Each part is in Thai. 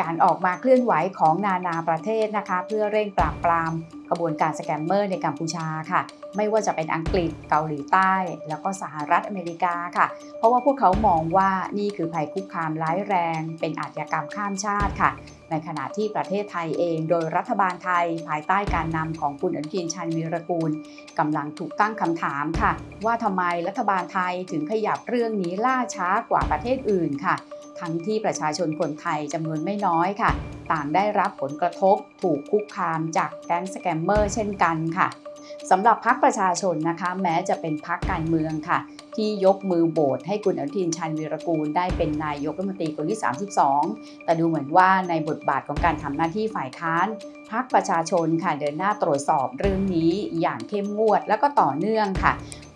การออกมาเคลื่อนไหวของนานาประเทศนะคะ เพื่อเร่งปราบปรามกระบวนการสแกมเมอร์ในกัมพูชาค่ะ ไม่ว่าจะเป็นอังกฤษเกาหลีใต้ แล้วก็สหรัฐอเมริกาค่ะ เพราะว่าพวกเขามองว่านี่คือภัยคุกคามร้ายแรง เป็นอาชญากรรมข้ามชาติค่ะ ในขณะที่ประเทศไทยเอง โดยรัฐบาลไทย ภายใต้การนำของคุณอนุทินชาญวีรกูลกำลังถูกตั้งคำถามค่ะ ว่าทำไมรัฐบาลไทยถึงขยับเรื่องนี้ล่าช้ากว่าประเทศอื่นค่ะ ทั้งที่ประชาชนคนไทยจำนวนไม่น้อยค่ะ ต่างได้รับผลกระทบถูกคุกคามจากแก๊งสแกมเมอร์เช่นกันค่ะสำหรับพักประชาชนนะคะ แม้จะเป็นพักการเมืองค่ะ ที่ยกมือโบสให้คุณอนุทินชาญวีรกูล ได้เป็นนายกรัฐมนตรีคนที่ 32 แต่ดูเหมือนว่าในบทบาทของการทำหน้าที่ฝ่ายค้านพักประชาชนค่ะเดินหน้าตรวจสอบเรื่องนี้อย่างเข้มงวดและก็ต่อเนื่องค่ะ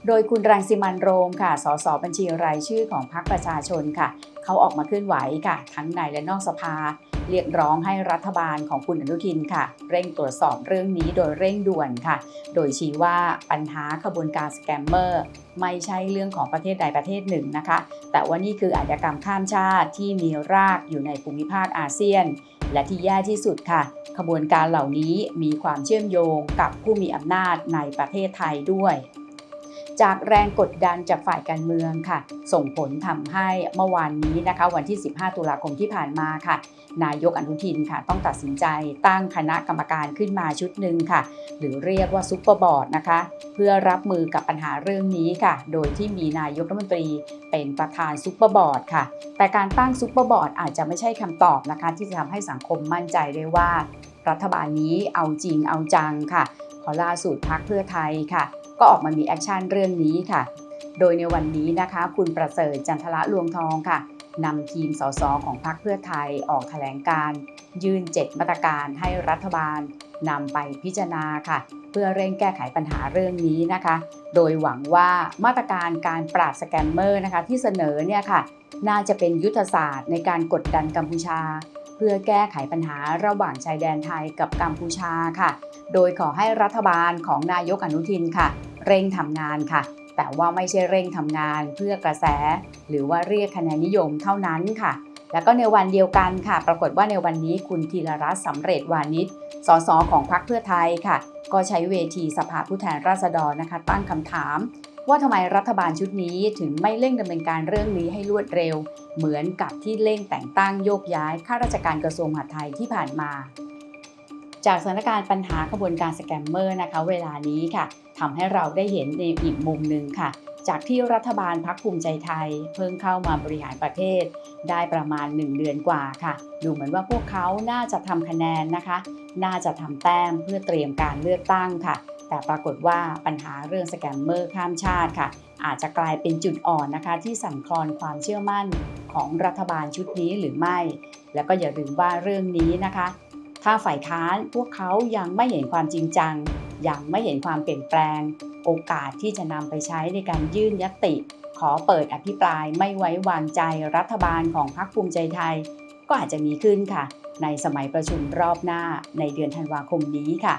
โดยคุณรังสิมันโรมค่ะ สสบัญชีรายชื่อของพรรคประชาชนค่ะ เขาออกมาเคลื่อนไหวค่ะ ทั้งในและนอกสภา เรียกร้องให้รัฐบาลของคุณอนุทินค่ะ เร่งตรวจสอบเรื่องนี้โดยเร่งด่วนค่ะ โดยชี้ว่าปัญหาขบวนการสแกมเมอร์ไม่ใช่เรื่องของประเทศใดประเทศหนึ่งนะคะ แต่ว่านี่คืออาชญากรรมข้ามชาติที่มีรากอยู่ในภูมิภาคอาเซียน และที่แย่ที่สุดค่ะ ขบวนการเหล่านี้มีความเชื่อมโยงกับผู้มีอำนาจในประเทศไทยด้วย จากแรงกดดันจากฝ่ายการเมืองค่ะ ส่งผลทำให้เมื่อวานนี้นะคะ วันที่ 15 ตุลาคมที่ผ่านมาค่ะ นายกอนุทินค่ะ ต้องตัดสินใจตั้งคณะกรรมการขึ้นมาชุดหนึ่งค่ะ หรือเรียกว่าซุปเปอร์บอร์ดนะคะ เพื่อรับมือกับปัญหาเรื่องนี้ค่ะ โดยที่มีนายกรัฐมนตรีเป็นประธานซุปเปอร์บอร์ดค่ะ แต่การตั้งซุปเปอร์บอร์ดอาจจะไม่ใช่คำตอบนะคะ ที่จะทำให้สังคมมั่นใจได้ว่า รัฐบาลนี้เอาจริงเอาจังค่ะพอล่าสุดพักเพื่อไทยค่ะ ก็ออกมามีแอคชั่นเรื่องนี้ค่ะ โดยในวันนี้นะคะ คุณประเสริฐจันทละลวงทองค่ะนำทีมสสของพรรคเพื่อไทยออกแถลงการ ยื่น 7 มาตรการให้รัฐบาลนำไปพิจารณาค่ะ เพื่อเร่งแก้ไขปัญหาเรื่องนี้นะคะ โดยหวังว่ามาตรการการปราบสแกมเมอร์นะคะ ที่เสนอเนี่ยค่ะ น่าจะเป็นยุทธศาสตร์ในการกดดันกัมพูชา เพื่อแก้ไขปัญหาระหว่างชายแดนไทยกับกัมพูชาค่ะ โดยขอให้รัฐบาลของนายกอนุทินค่ะ เร่งทำงานค่ะ แต่ว่าไม่ใช่เร่งทำงานเพื่อกระแส หรือว่าเรียกคะแนนนิยมเท่านั้นค่ะ แล้วก็ในวันเดียวกันค่ะ ปรากฏว่าในวันนี้คุณธีรรัตน์สำเร็จวานิชสสของพรรคเพื่อไทยค่ะ ก็ใช้เวทีสภาผู้แทนราษฎรนะคะ ตั้งคำถาม ว่าทำไมรัฐบาลชุดนี้ถึงไม่เร่งดำเนินการเรื่องนี้ให้รวดเร็ว เหมือนกับที่เร่งแต่งตั้งโยกย้ายข้าราชการกระทรวงมหาดไทยที่ผ่านมา จากสถานการณ์ปัญหาขบวนการสแกมเมอร์นะคะ เวลานี้ค่ะทำให้เราได้เห็นในอีกมุมหนึ่งค่ะ จากที่รัฐบาลพักภูมิใจไทย เพิ่งเข้ามาบริหารประเทศ ได้ประมาณ 1 เดือนกว่าค่ะ ดูเหมือนว่าพวกเขาน่าจะทำคะแนนนะคะ น่าจะทำแต้มเพื่อเตรียมการเลือกตั้งค่ะ แต่ปรากฏว่าปัญหาเรื่องสแกมเมอร์ข้ามชาติค่ะ อาจจะกลายเป็นจุดอ่อนนะคะ ที่สั่นคลอนความเชื่อมั่นของรัฐบาลชุดนี้หรือไม่ แล้วก็อย่าลืมว่าเรื่องนี้นะคะ ถ้าฝ่ายค้านพวกเขายังไม่เห็นความจริงจัง ยังไม่เห็นความเปลี่ยนแปลง โอกาสที่จะนำไปใช้ในการยื่นยติ ขอเปิดอภิปรายไม่ไว้วางใจรัฐบาลของพรรคภูมิใจไทย ก็อาจจะมีขึ้นค่ะ ในสมัยประชุมรอบหน้าในเดือนธันวาคมนี้ค่ะ